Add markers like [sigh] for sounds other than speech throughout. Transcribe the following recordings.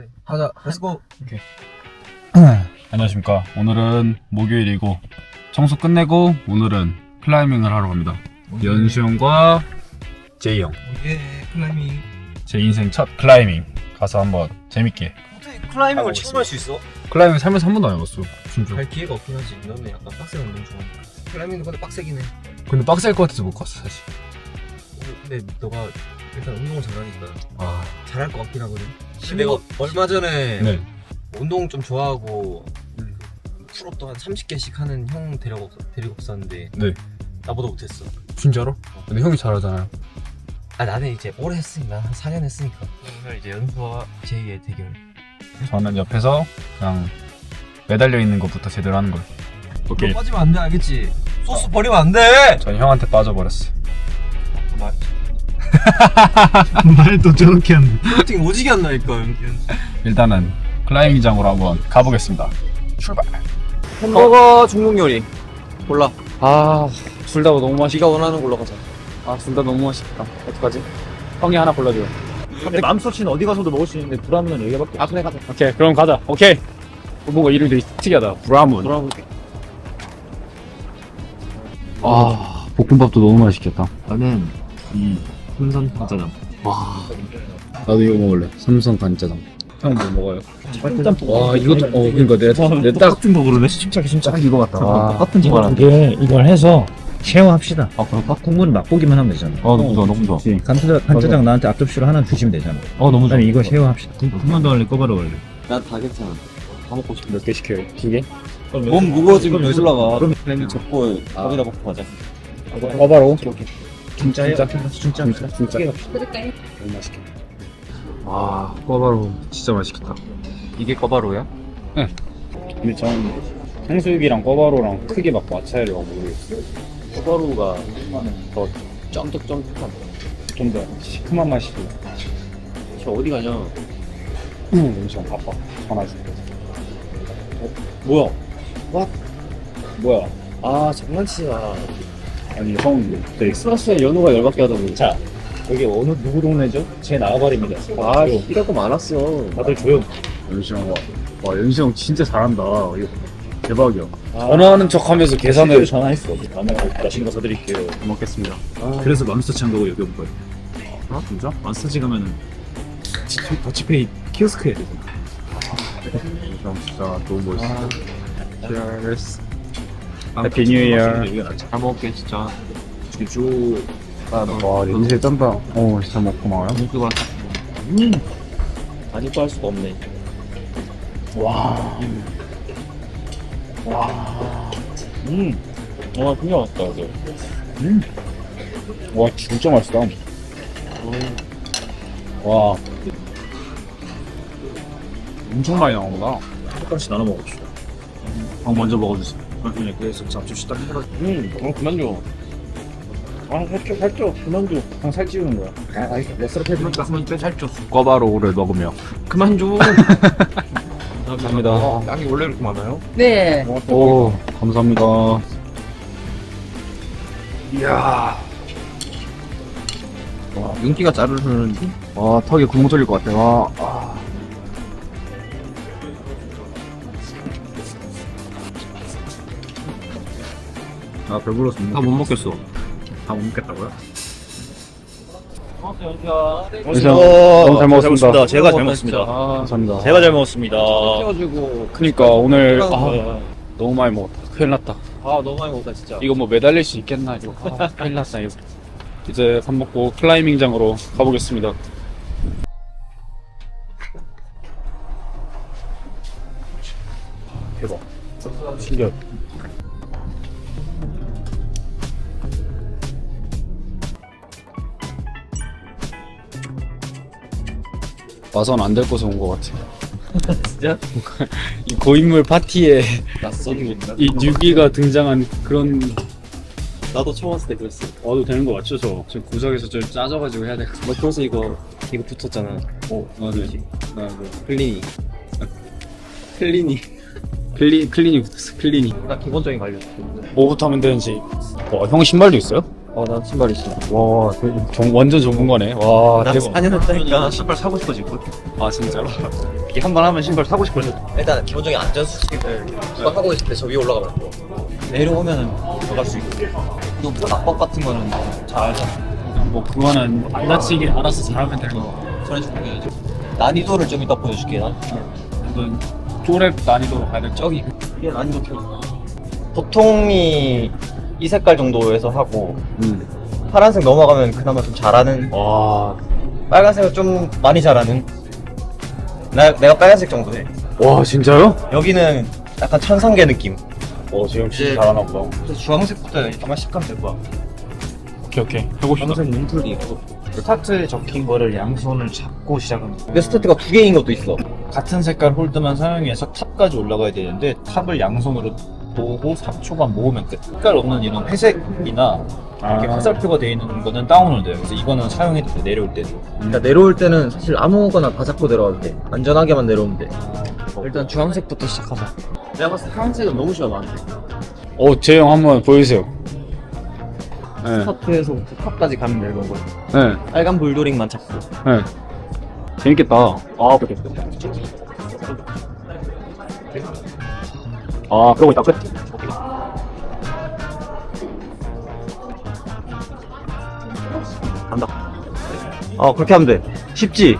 돼. 가자. 렛츠고. 안녕하십니까. 오늘은 목요일이고 청소 끝내고 오늘은 클라이밍을 하러 갑니다. 연수 형과 제이 형. 예, 클라이밍. 제 인생 첫 클라이밍 가서 한번 재밌게. 어떻게 클라이밍을 처음 할 수 있어? 클라이밍 살면서 한 번도 안 해봤어. 진짜. 갈 기회가 없긴 하지. 너는 약간 빡센 운동 좋아하니까. 클라이밍도 근데 빡세긴 해. 근데 빡셀 것 같아서 못 갔어 사실. 근데 너가 일단 운동을 잘하니까 아, 잘할 것 같긴 하거든. 내가 얼마 전에 네. 운동 좀 좋아하고 음. 풀업도 한 30개씩 하는 형 데리고, 데리고 갔었는데 네. 나보다 못했어. 진짜로? 근데 형이 잘하잖아요. 아 나는 이제 오래 했으니까 한 4년 했으니까 오늘 이제 연수와 제이의 대결 저는 옆에서 그냥 매달려 있는 것부터 제대로 하는 걸. 오케이. 빠지면 안 돼 알겠지? 소스 버리면 안 돼! 전 형한테 빠져버렸어. 말, [laughs] 말도 저렇게 하는. 플로팅 오지게 한다니까 일단은 클라이밍장으로 한번 가보겠습니다. 출발. 햄버거 중국 요리 골라 아, 둘 다 너무 맛있, 네가 원하는 걸로 가자 아, 둘 다 너무 맛있다. 어떡하지? 형이 하나 골라줘요. 근데 맘스터치는 어디 가서도 먹을 수 있는데 브라문은 여기밖에 아 그래 가자 오케이, 그럼 가자. 오케이. 어, 뭔가 이름이 되게 특이하다. 브라문. 돌아볼게 아, 볶음밥도 너무 맛있겠다. 나는 이 훈선 감자장 나도 이거 먹을래. 삼성 간짜장. 형 뭐 먹어요? 짬뽕 와, 이것도, 어, 그니까 내가, 내가 딱, 똑같은 거 고르네 침착해 침착해 이거 같다. 와. 똑같은 거 이거 게 이걸 해서 쉐어합시다. 아 그럴까? 국물은 맛보기만 하면 되잖아. 어 너무 좋아 너무 좋아 간짜장, 간짜장 나한테 앞접시로 하나 주시면 되잖아. 어 너무 좋아 그다음에 이거 쉐어합시다. 한번 더 할래 꺼바로 할래 난 다 괜찮아 다 먹고 싶어 몇 개 시켜요? 두 개? 몸 무거워지면 못 올라가 그럼 그럼 접고 밥이나 먹고 가자 와바로. 진짜요? 진짜? 진짜? 진짜? 너무 맛있겠다. 와, 꿔바로 진짜 맛있겠다. 이게 거바로야? 근데 저는 탕수육이랑 꿔바로랑 크게 막 마차이를 막 모르겠어요. 거바로가 더 쫀득쫀득한 좀더 시큼한 맛이 저 어디 가냐 엄청 바빠. 전화 줄게. 어, 뭐야? What? 뭐야? 아 장난치지 마 아니, 형, 네. 엑스프라스에 연우가 열받게 하더니 자, 여기 어느 누구 동네죠? 제 나가버립니다. 아 이라고 많았어 다들 조용. 연시 형, 와, 와 연시 형 진짜 잘한다. 이거 대박이야. 전화하는 척하면서 계산을 전화했어 다음에 맛있는 거 사드릴게요 먹겠습니다. 그래서 맘스터치 한 거고 여기 온 거예요 아 진짜? 맘스터치 가면은 지- 더치페이 키오스크 해야 되잖아 형 진짜 너무 멋있어. Cheers. 아, 해피 뉴 이어. 잘 먹을게 진짜 쭉 와, 냄새 짠다. 어, 진짜 먹고 나와요? 인기가 안 입고 할 수가 없네 와. 음. 와 진짜 맛있다 이거 와, 진짜 맛있다. 와. 엄청 많이 나온다. 똑같이 나눠 먹읍시다 형 먼저 먹어주세요 그냥 그래서 잡수시 딱 해가지고 음, 어, 그만 줘. 아, 살쪄, 살쪄. 그만 줘. 그냥 살찌우는 거야. 아, 알겠어. 몇 살을 그러니까 한번 빼살쪄 꿔바로우를 먹으며 그만 좀 [laughs] 감사합니다. 양이 원래 이렇게 많아요? 네. 오, 감사합니다. 와 윤기가 자르르는 와, 턱에 구멍 뚫릴 것 같아. 와, 아. 아 배불러서 다 못 먹겠어 다못 먹겠다고요? 그래서 너무 잘 먹었습니다. 제가 잘 먹었습니다 아, 감사합니다. 제가 잘 먹었습니다 해가지고 그니까 오늘 아, 너무 많이 먹었다. 큰일 났다. 아 너무 많이 먹었다 진짜 이거 뭐 매달릴 수 있겠나 이거. 아, 큰일 났다 이거. 이제 밥 먹고 클라이밍장으로 가보겠습니다. 대박. 신기하다. 와선 안 될 곳에 온 것 같아. 진짜? [laughs] 이 고인물 파티에 낯선 이 뉴비가 등장한 그런 나도 처음 왔을 때 그랬어 와도 되는 거 맞죠 저? 저 구석에서 좀 짜져가지고 해야 될 것 같아. 너 그래서 이거 이거 붙었잖아 어, 아, 네. 나 뭐. 클리니 클리니 클리, 클리닉 붙었어, 클리닉. 나 기본적인 관련 뭐부터 하면 되는지. 와, 형 신발도 있어요? 어난 신발 있어 와, 정, 완전 전문가네. 와, 나 대박. 4년 했다니까 신발 사고 싶어질 걸? 아, 진짜로? 이게 한 번 하면 신발 사고 싶어져. 일단 기본적인 안전 수칙을 누가 하고 있을 때 저 위에 올라가면 안 돼. 내려오면은 들어갈 수 있고 또 낙법 같은 거는 잘 알잖아 뭐 그거는 안 다치게 알아서 잘하면 되는 거. 준비해야지 난이도를 좀 이따 보여줄게 난 이건 쪼랩 난이도로 가야 될 저기 이게 난이도 표 보통이 이 색깔 정도에서 하고 음. 파란색 넘어가면 그나마 좀 잘하는 와, 빨간색은 좀 많이 잘하는 나, 내가 빨간색 정도 해 와, 진짜요? 여기는 약간 천상계 느낌 어, 지금 진짜 네. 잘하나 보다. 그래서 주황색부터 아마 시작하면 될 거야 오케이, 오케이. 해봅시다. 방송 뭉틀이 스타트에 적힌 거를 양손을 잡고 거. 근데 스타트가 두 개인 것도 있어 같은 색깔 홀드만 사용해서 탑까지 올라가야 되는데 탑을 양손으로 보고 3초간 모으면 끝. 색깔 없는 이런 회색이나 이렇게 아. 화살표가 되어 있는 거는 다운을 돼요. 그래서 이거는 사용해도 돼, 내려올 때. 그러니까 내려올 때는 사실 아무거나 다 잡고 내려와도 돼 안전하게만 내려오면 돼 일단 주황색부터 시작하자 내가 봤을 때 파란색은 너무 쉬워 나한테 어, 재영 한번 보여주세요. 네, 스타트에서부터 탑까지 가면 되는 거고 네, 빨간 볼도링만 잡고 네. 재밌겠다. 아, 그래. 아, 그러고 있다, 끝. 어 그렇게 하면 돼. 쉽지?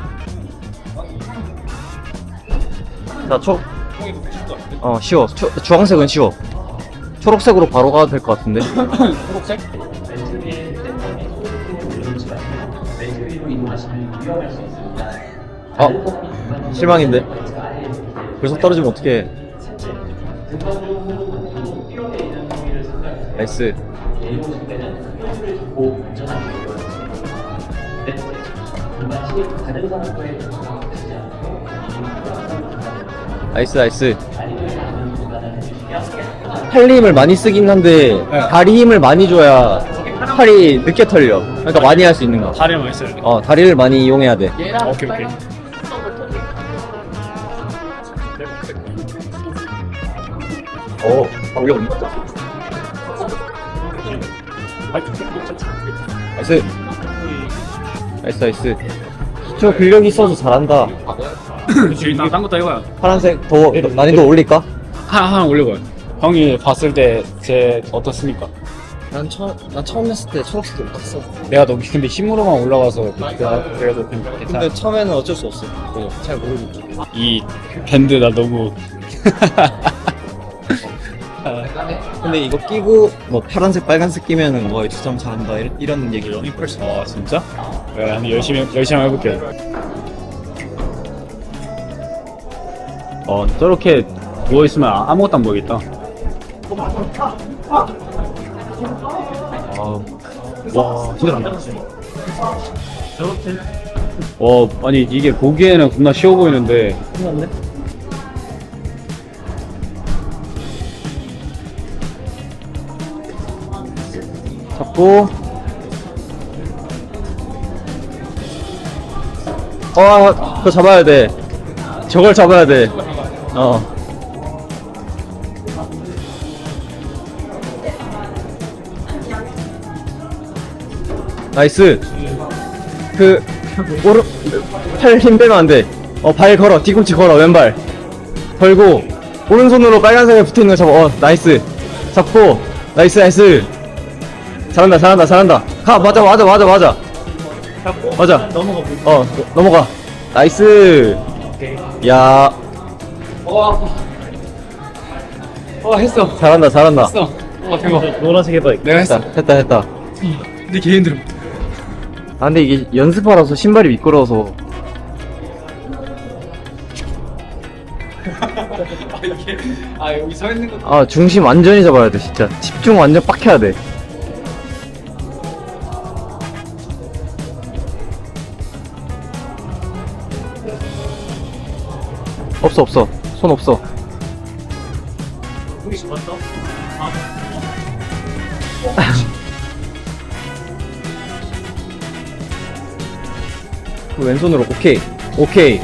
자 초... 어 쉬워. 초, 주황색은 쉬워. 초록색으로 바로 가도 될 것 같은데? 초록색? 아 실망인데? 벌써 떨어지면 어떡해 나이스 나이스 나이스 팔 힘을 많이 쓰긴 한데 다리 힘을 많이 줘야 팔이 늦게 털려 그러니까 많이 할 수 있는 거 다리 많이 써야 돼. 어, 다리를 많이 이용해야 돼. 오케이, 오케이. 오, 아, 올려, 올려. 나이스. 나이스, 나이스. 저 근력이 있어서 잘한다. 그렇지, 일단 딴 것도 해봐요. 파란색 더 난이도 올릴까? 하나, 하나 올려봐요. 형이 봤을 때 제 어떻습니까? 난 처음, 난 처음 했을 때 초록색도 못했어. 내가 너무 근데 힘으로만 올라가서 내가 그래도 좀 괜찮아. 근데 처음에는 어쩔 수 없어. 잘 모르니까. 이 밴드 나 너무 [laughs] 근데 이거 끼고 뭐 파란색, 빨간색 끼면은 와, 진짜 잘한다. 이런, 이런 얘기. 아 진짜? 네, 한번 열심히 열심히 한번 해볼게요. 어 저렇게 누워 있으면 아무것도 안 보이겠다. 아, 와 진짜 잘한다. 와 아니 이게 보기에는 겁나 쉬워 보이는데 잡고. 어 그거 잡아야 돼. 저걸 잡아야 돼어. 나이스. 그 오른 팔힘 빼면 안돼어 발 걸어. 뒤꿈치 걸어. 왼발. 걸고 오른손으로 빨간색에 붙어있는 거 잡아. 어 나이스. 잡고. 나이스 나이스 잘한다 잘한다 잘한다. 가 맞아 맞아 맞아 맞아. 맞아. 넘어가 어 넘어가. 나이스. 야. 와 했어. 잘한다 잘한다. 했어. 와 대박. 노란색 해봐. 내가 했어. 했다 했다 했다. 근데 개 힘들어 아 근데 이게 연습하라서 신발이 미끄러워서. [laughs] 아 여기 서 있는 거. 아 중심 완전히 잡아야 돼 진짜. 집중 완전 빡 해야 돼 없어 없어. 손 없어. 그 왼손으로. 오케이. 오케이.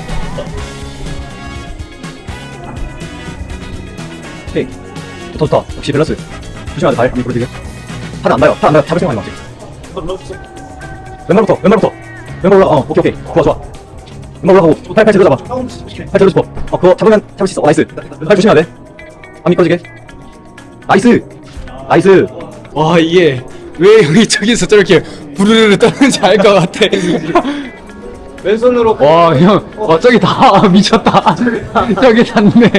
오케이. 붙었다. 역시 밸런스. 조심하자 발 안으로 되게 팔안 닿아요. 팔안 닿아요. 잡을 생각하지? 마 왼발부터 왼발부터. 왼발 올라가. 어 오케이 오케이. 좋아 좋아 왼발 올라가고 팔, 팔 제대로 잡아 팔 제대로 짚어 어 그거 잡으면 잡을 수 있어. 어, 나이스. 팔 조심해야 돼안 미끄러지게. 나이스. 나이스. 와 이게 왜 형이 저기서 저렇게 부르르르 떠는지 알 것 같아. [laughs] 왼손으로 와, 형, 와, 저기 다 [laughs] 미쳤다. 저기 [laughs] 닿네.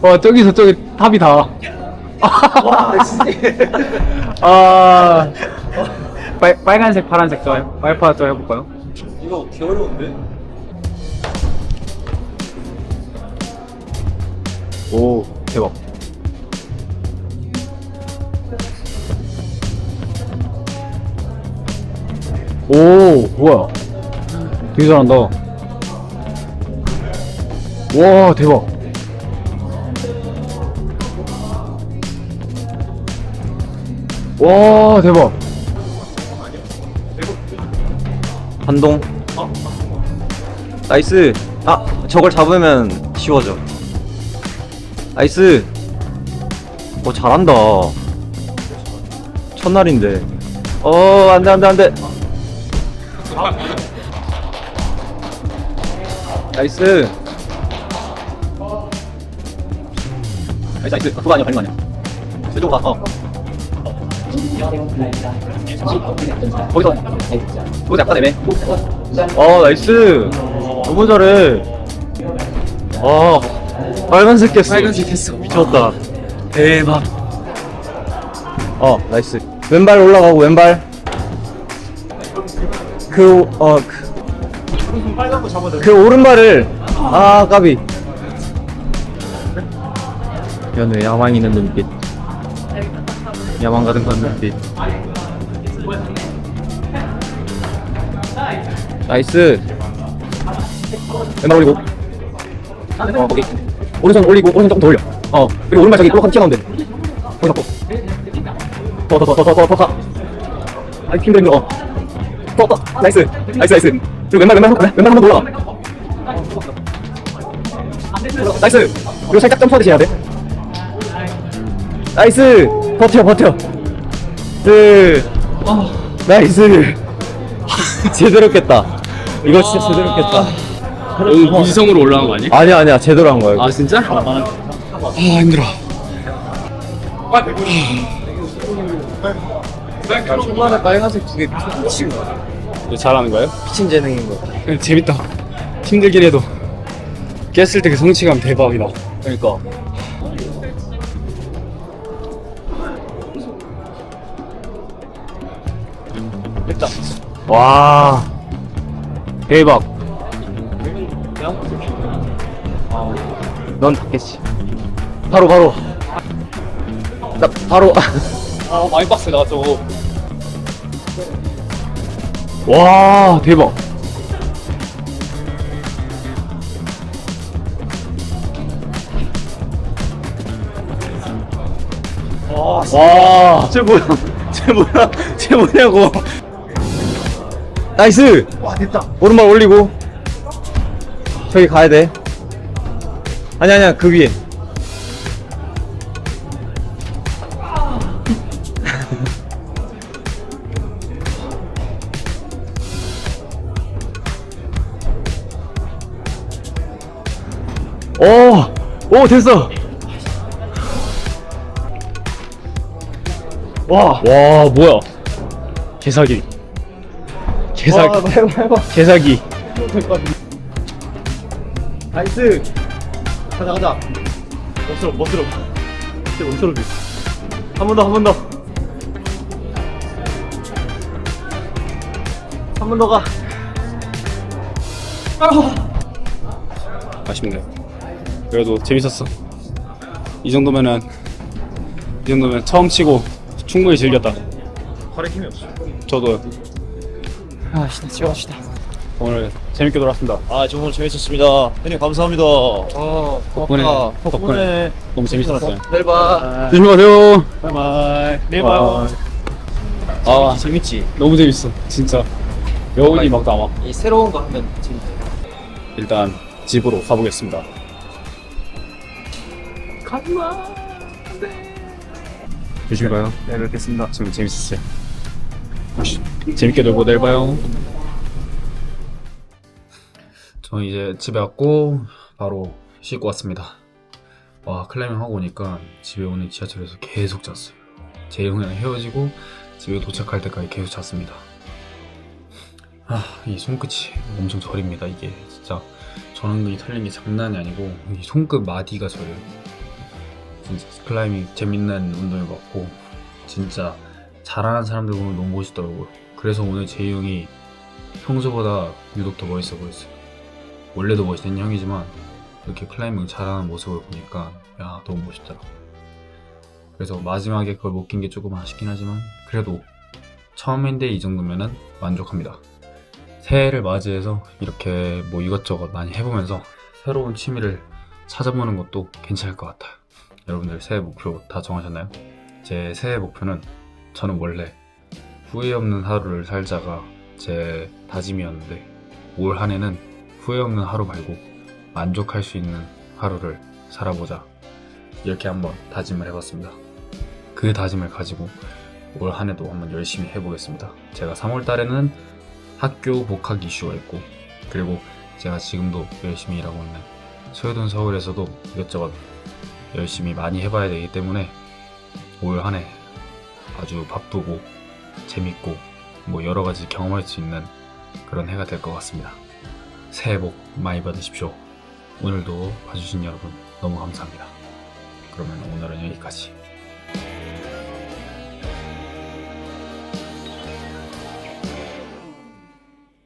와, 저기서 저기 탑이 다. 아, 빨, 빨간색, 파란색 저 빨파 저 해볼까요? 이거 개 어려운데 오 대박 오, 뭐야? 되게 잘한다. 와, 대박. 와, 대박. 반동. 나이스. 아 저걸 잡으면 쉬워져. 나이스. 어 잘한다. 첫날인데. 어 안돼 안돼 안돼. 나이스. 나이스 나이스. 그거 아니야 발거 아니야. 저쪽 가어 거기서 거기서 약간 애매 어 나이스. 너무 잘해 아 빨간색 깼어. 빨간색 깼어. 미쳤다. 대박. 어 나이스. 왼발 올라가고 왼발. 그 어그. 그 오른발을. 아 까비. 연우 야망 있는 눈빛. 야망 가득한 눈빛 나이스. 왼발 올리고. 어 거기. 오른손 올리고 오른손 조금 더 올려. 어 그리고 오른발 저기 볼록한 튀어나오면 돼. 거기 잡고 더더더더더더 아이 힘들어 힘들어. 더더. 나이스. 나이스 나이스. 그리고 왼발 왼발 한- 왼발 한번 더 올라가 나이스. 그리고 살짝 점프하듯이 해야 돼. 나이스. 버텨 버텨. 그 나이스. [laughs] 제대로 깼다 이거 진짜 제대로 깼다 여기 무지성으로 올라간 거 아니야? 아니야 아니야 제대로 한 거야 이거. 아, 진짜? 아, 힘들어. 초반에 빨간색 두개 미친 이거 잘하는 거예요? 미친 재능인 거 그냥 재밌다. 힘들긴 해도. 깼을 때 그 성취감 대박이다. 그러니까 됐다 와. 대박. 넌 닫겠지 바로 바로 나 바로 [laughs] 아, 많이 빡세다, 저거. 와, 대박. 와, 쟤 뭐야? [laughs] 쟤 뭐야? 쟤 뭐냐고? 나이스! 와, 됐다. 오른발 올리고. 저기 가야 돼. 아니, 아니야, 그 위에. [laughs] 오! 오, 됐어! 와, 와, 뭐야. 개사기. 개사기. 개사기. 나이스! 가자, 가자. 멋스러, 멋스러. 진짜 멋스러. 한번 더, 한 번 더. 한 번 더 가. 아쉽네요. 그래도 재밌었어. 이 정도면은, 이 정도면 처음 치고 충분히 즐겼다. 팔에 힘이 없어. 저도 아, 진짜 찍어갑시다. 오늘 재밌게 놀았습니다. 아 정말 재밌었습니다. 형님 감사합니다. 어, 덕분에, 덕분에 너무 재밌었어요. 내일 봐. 조심히 가세요. 바이바이. 내일 봐요. 아, 재밌지. 너무 재밌어. 진짜. 여운이 막 남아. 이 새로운 거 하면 재밌다. 일단 집으로 가보겠습니다. 조심히 가요. 네, 뵙겠습니다. 지금 재밌었어요. 재밌게 놀고 내일 봐요. 저는 이제 집에 왔고 바로 씻고 왔습니다. 와 클라이밍 하고 오니까 집에 오는 지하철에서 계속 잤어요. 재영이랑 헤어지고 집에 도착할 때까지 계속 잤습니다. 아, 이 손끝이 엄청 저립니다. 이게 진짜 전원근이 털린 게 장난이 아니고 이 손끝 마디가 저려요. 진짜 클라이밍 재밌는 운동인 것 같고 진짜 잘하는 사람들 보면 너무 멋있더라고요. 그래서 오늘 재희 형이 평소보다 유독 더 멋있어 보였어요. 원래도 멋있는 형이지만 이렇게 클라이밍 잘하는 모습을 보니까 야 너무 멋있더라. 그래서 마지막에 그걸 못 낀 게 조금 아쉽긴 하지만 그래도 처음인데 이 정도면은 만족합니다. 새해를 맞이해서 이렇게 뭐 이것저것 많이 해보면서 새로운 취미를 찾아보는 것도 괜찮을 것 같아요. 여러분들 새해 목표 다 정하셨나요? 제 새해 목표는 저는 원래 후회 없는 하루를 살자가 제 다짐이었는데 올 한 해는 후회 없는 하루 말고 만족할 수 있는 하루를 살아보자 이렇게 한번 다짐을 해봤습니다. 그 다짐을 가지고 올 한 해도 한번 열심히 해보겠습니다. 제가 3월 달에는 학교 복학 이슈가 있고 그리고 제가 지금도 열심히 일하고 있는 소요돈 서울에서도 이것저것 열심히 많이 해봐야 되기 때문에 올 한 해 아주 바쁘고 재밌고 뭐 여러 가지 경험할 수 있는 그런 해가 될 것 같습니다. 새해 복 많이 받으십시오. 오늘도 봐주신 여러분 너무 감사합니다. 그러면 오늘은 여기까지.